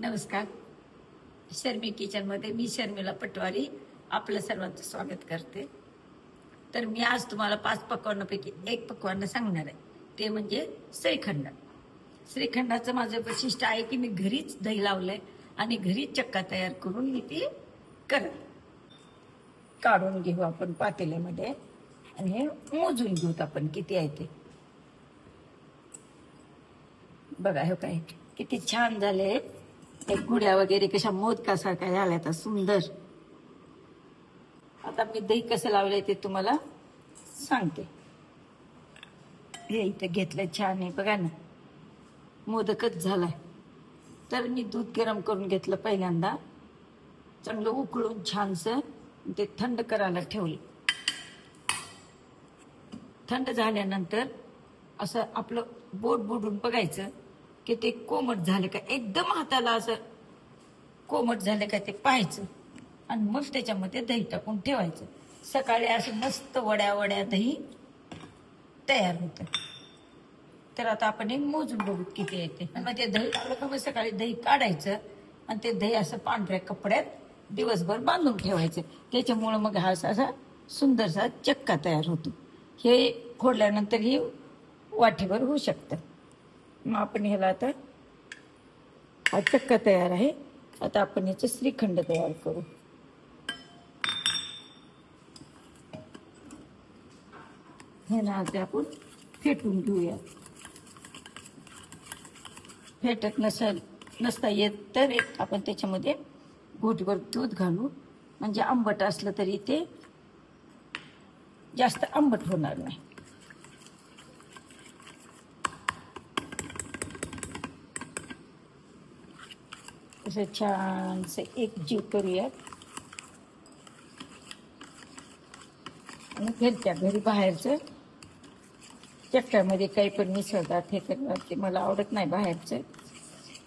नमस्कार. शर्मी किचनमध्ये मी शर्मिला पटवारी आपलं सर्वांचं स्वागत करते. तर मी आज तुम्हाला पाच पकवानापैकी एक पकवान सांगणार आहे. ते म्हणजे श्रीखंड. श्रीखंडाचं माझं वैशिष्ट्य आहे की मी घरीच दही लावलंय आणि घरीच चक्का तयार करून मी ती करत. काढून घेऊ आपण पातेल्यामध्ये आणि हे मोजून घेऊत आपण किती आहे ते. बघा हे काय किती छान झाले. एक गुड्या वगैरे कशा मोदकासारख्या झाल्या आता सुंदर. आता मी दही कसं लावलंय ते तुम्हाला सांगते. हे इथं घेतलंय छान आहे बघा ना. मोदकच झालाय. तर मी दूध गरम करून घेतलं पहिल्यांदा. चांगलं उकळून छानसं ते थंड करायला ठेवलं. थंड झाल्यानंतर असं आपलं बोट बुडून बघायचं. की ते कोमट झालं का? एकदम हाताला असं कोमट झालं का ते पाहायचं. आणि मग त्याच्यामध्ये दही टाकून ठेवायचं. सकाळी असं मस्त वड्या वड्या दही तयार होतं. तर आता आपण हे मोजून बघू किती येते मग ते दही टाकलं का मग सकाळी दही काढायचं. आणि ते दही असं पांढऱ्या कपड्यात दिवसभर बांधून ठेवायचं. त्याच्यामुळं मग हा असा सुंदरसा चक्का तयार होतो. हे फोडल्यानंतर ही वाटीवर होऊ शकतं. मग आपण ह्याला आता हा चक्का तयार आहे. आता आपण याचं श्रीखंड तयार करू. हे ना आता आपण फेटून घेऊया. फेटत नसेल नसता येत तर एक आपण त्याच्यामध्ये घोटभर दूध घालू. म्हणजे आंबट असलं तरी ते जास्त आंबट होणार नाही. असं छानसं एक जीव करूयात. आणि घरच्या घरी बाहेरचं चक्रामध्ये काही पण मिसळतात हे करतात ते मला आवडत नाही बाहेरचं.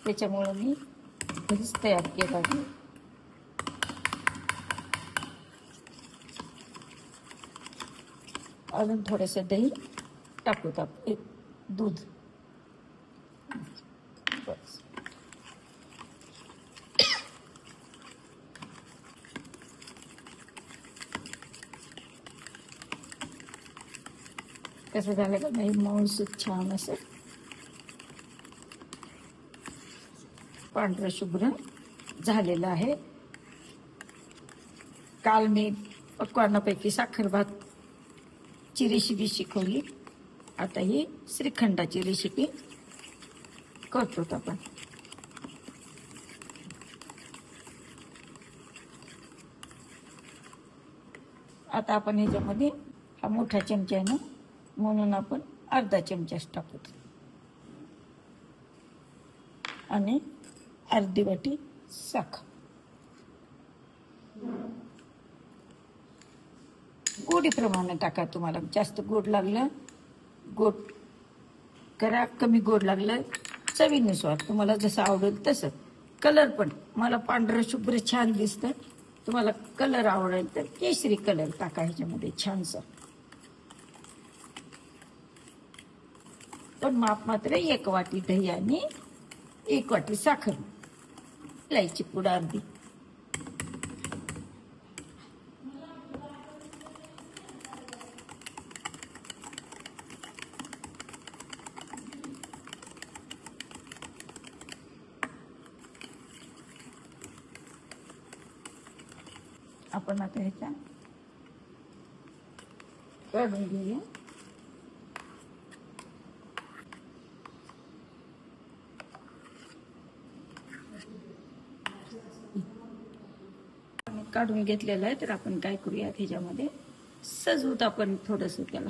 त्याच्यामुळं मी घरीच तयार केलं अजून थोडंसं दही टाकू टाकू. एक दूध. कसं झालं का नाही मऊसूत छान असं पांढरं शुभ्र झालेलं आहे काल मी पक्वानापैकी साखरभात ची रेसिपी शिकवली आता ही श्रीखंडाची रेसिपी करतो आपण आता आपण ह्याच्यामध्ये हा मोठा चमचा आहे ना म्हणून आपण अर्धा चमचाच टाकू आणि अर्धी वाटी साखर. गोडीप्रमाणे टाका तुम्हाला. जास्त गोड लागलं गोड करा. कमी गोड लागलं चवीनुसार. तुम्हाला जसं आवडेल तसं. कलर पण. मला पांढरं शुभ्र छान दिसतं. तुम्हाला कलर आवडेल तर केशरी कलर टाका ह्याच्यामध्ये छानसा. पण माप मात्र एक वाटी दही आणि एक वाटी साखर. इलायची पुढं अर्धी. आपण आता ह्याच्या काढून घेऊया. काढून घेतलेलं आहे तर आपण काय करूया ह्याच्यामध्ये? सजवूत आपण थोडस त्याला.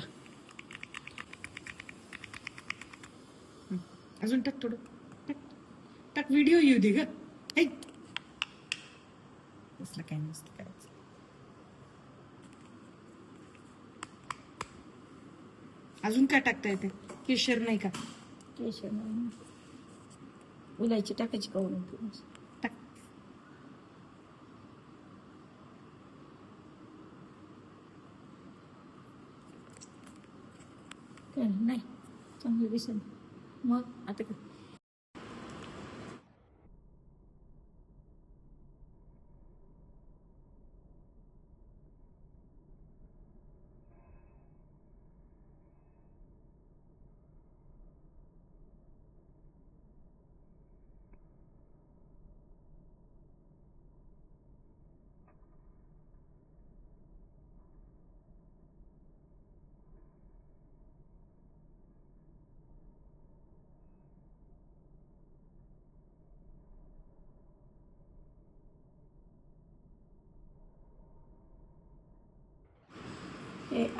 अजून टाक थोडं. टाक. टाक व्हिडिओ येऊ दे ग. काय नसतं करायचं. अजून काय टाकता येते केशर नाही का? केशर नाही. इलायची टाकायची कवरून थोडीशी. टाक काय नाही चांगलं दिसेल मग आता काय eh,